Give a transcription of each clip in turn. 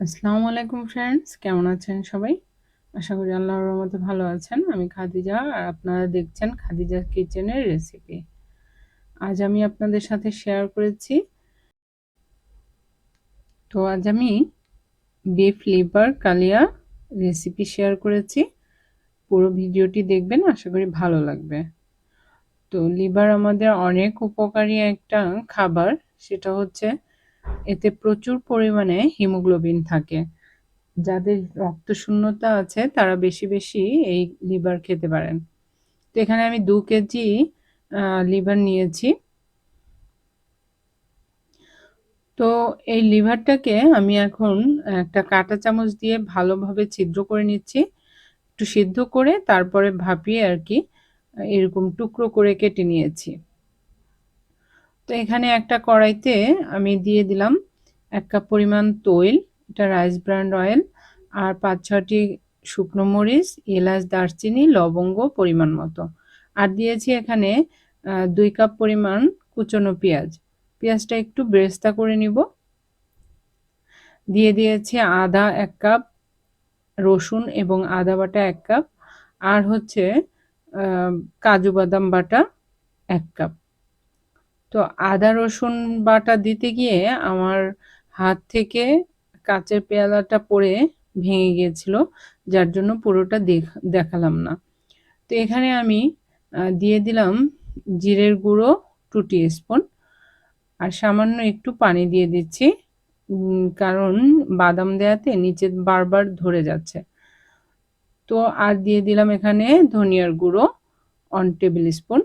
আসসালামু আলাইকুম ফ্রেন্ডস কেমন আছেন সবাই? আশা করি আল্লাহর রহমতে ভালো আছেন। আমি খাদিজা আর আপনারা দেখছেন খাদিজা কিচেনের রেসিপি আজ আমি আপনাদের সাথে শেয়ার করেছি। তো আজ আমি বিফ লিভার কালিয়া রেসিপি শেয়ার করেছি। পুরো ভিডিওটি দেখবেন, আশা করি ভালো লাগবে। তো লিভার আমাদের অনেক উপকারী একটা খাবার, সেটা হচ্ছে এতে প্রচুর পরিমাণে হিমোগ্লোবিন থাকে। যাদের রক্ত শূন্যতা আছে, তারা বেশি বেশি এই লিভার খেতে পারেন। তো এখানে আমি দু কেজি লিভার নিয়েছি। তো এই লিভারটাকে আমি এখন একটা কাঁটা চামচ দিয়ে ভালোভাবে ছিদ্র করে নিচ্ছি। একটু সিদ্ধ করে তারপরে ভাপিয়ে আর কি, এরকম টুকরো করে কেটে নিয়েছি। তো এখানে একটা কড়াইতে আমি দিয়ে দিলাম এক কাপ পরিমাণ তৈল, এটা রাইস ব্র্যান্ড অয়েল, আর পাঁচ ছটি শুকনো মরিচ, এলাচ, দারচিনি, লবঙ্গ পরিমাণ মতো। আর দিয়েছি এখানে দুই কাপ পরিমাণ কুচনো পেঁয়াজ। পেঁয়াজটা একটু ব্রেস্তা করে নিব। দিয়ে দিয়েছি আদা এক কাপ, রসুন এবং আদা বাটা এক কাপ, আর হচ্ছে কাজু বাদাম বাটা এক কাপ। তো আদা, রসুন বাটা দিতে গিয়ে আমার হাত থেকে কাচের পেয়ালাটা পড়ে ভেঙে গিয়েছিল, যার জন্য পুরোটা দেখালাম না। তো এখানে আমি দিয়ে দিলাম জিরের গুঁড়ো টু স্পুন আর সামান্য একটু পানি দিয়ে দিচ্ছি কারণ বাদাম দেয়াতে নিচে বারবার ধরে যাচ্ছে। তো আর দিয়ে দিলাম এখানে ধনিয়ার গুঁড়ো অন টেবিল স্পুন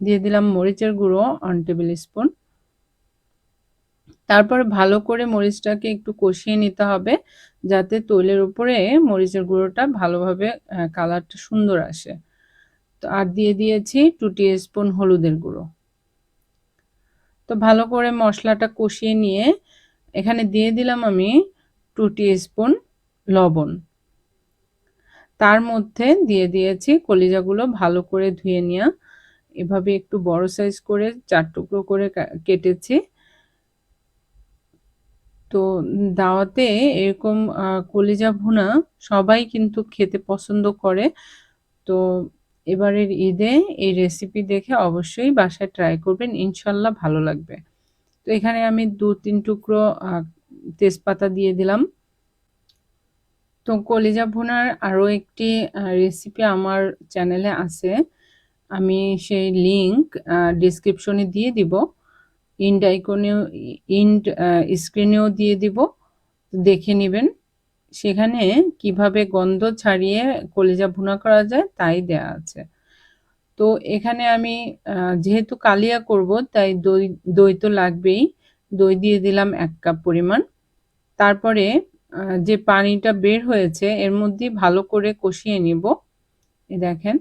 দিয়ে দিলাম মরিচের গুঁড়ো অন টেবিল স্পুন তারপর ভালো করে মরিচটাকে একটু কষিয়ে নিতে হবে, যাতে তৈলের উপরে মরিচের গুঁড়োটা ভালোভাবে কালারটা সুন্দর আসে। তো আর দিয়ে দিয়েছি টু স্পুন হলুদের গুঁড়ো। তো ভালো করে মশলাটা কষিয়ে নিয়ে, এখানে দিয়ে দিলাম আমি টু স্পুন লবণ। তার মধ্যে দিয়ে দিয়েছি কলিজাগুলো ভালো করে ধুয়ে নেওয়া। এভাবে একটু বড় সাইজ করে চার টুকরো করে কেটেছি। তো দাওয়াতে এরকম কলিজা ভুনা সবাই কিন্তু খেতে পছন্দ করে। তো এবারের ঈদে এই রেসিপি দেখে অবশ্যই বাসায় ট্রাই করবেন, ইনশাল্লাহ ভালো লাগবে। তো এখানে আমি দু, তিন টুকরো তেজপাতা দিয়ে দিলাম। তো কলিজা ভুনার আরও একটি রেসিপি আমার চ্যানেলে আছে। আমি সেই লিংক ডিসক্রিপশনে দিয়ে দিব। ইন্ড আইকনেও ইন্ড স্ক্রিনেও দিয়ে দিব। দেখে নেবেন। সেখানে কীভাবে গন্ধ ছাড়িয়ে কলিজা ভুনা করা যায় তাই দেয়া আছে। তো এখানে আমি যেহেতু কালিয়া করব, তাই দই দই তো লাগবেই। দই দিয়ে দিলাম এক কাপ পরিমাণ। তারপরে যে পানিটা বের হয়েছে, এর মধ্যে ভালো করে কষিয়ে নিব। দেখেন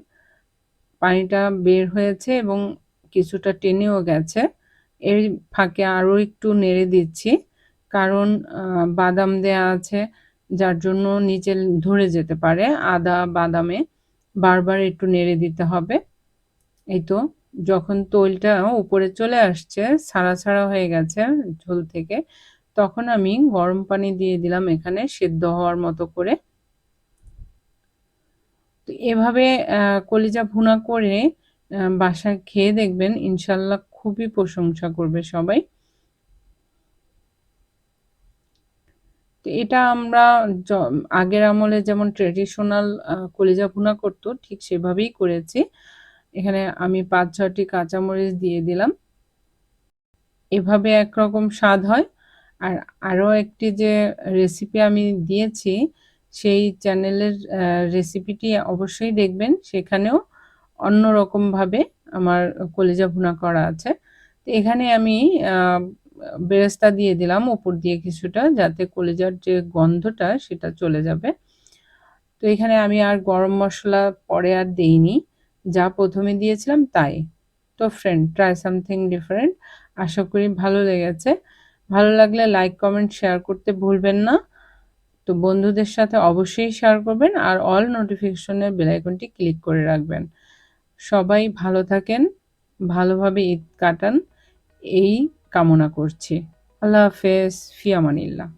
পানিটা বের হয়েছে এবং কিছুটা টেনেও গেছে। এর ফাঁকে আরও একটু নেড়ে দিচ্ছি, কারণ বাদাম দেয়া আছে, যার জন্য নিচে ধরে যেতে পারে আদা, বাদামে। বারবার একটু নেড়ে দিতে হবে। এই তো, যখন তৈলটা উপরে চলে আসছে, ছাড়া ছাড়া হয়ে গেছে ঝোল থেকে, তখন আমি গরম পানি দিয়ে দিলাম এখানে, সেদ্ধ হওয়ার মতো করে। তো এভাবে কলিজা ভুনা করে বাসায় খেয়ে দেখবেন ইনশাল্লাহ খুবই প্রশংসা করবে সবাই। তো এটা আমরা আগের আমলে যেমন ট্রেডিশনাল কলিজা ভুনা করতো, ঠিক সেভাবেই করেছি। এখানে আমি পাঁচ ছটি কাঁচামরিচ দিয়ে দিলাম। এভাবে একরকম স্বাদ হয়। আর আরও একটি যে রেসিপি আমি দিয়েছি সেই চ্যানেলের রেসিপিটি অবশ্যই দেখবেন। সেখানেও অন্য রকমভাবে আমার কলেজা ভুনা করা আছে। তো এখানে আমি বেরেস্তা দিয়ে দিলাম উপর দিয়ে কিছুটা, যাতে কলিজার যে গন্ধটা, সেটা চলে যাবে। তো এখানে আমি আর গরম মশলা পরে আর দেইনি। যা প্রথমে দিয়েছিলাম তাই। তো ফ্রেন্ড ট্রাই সামথিং ডিফারেন্ট আশা করি ভালো লেগেছে। ভালো লাগলে লাইক কমেন্ট শেয়ার করতে ভুলবেন না। তো বন্ধুদের সাথে অবশ্যই শেয়ার করবেন আর অল নোটিফিকেশনের বেলাইকনটি ক্লিক করে রাখবেন। সবাই ভালো থাকেন, ভালোভাবে ঈদ কাটান, এই কামনা করছি। আল্লাহ হাফেজ, ফিয়ামানিল্লাহ।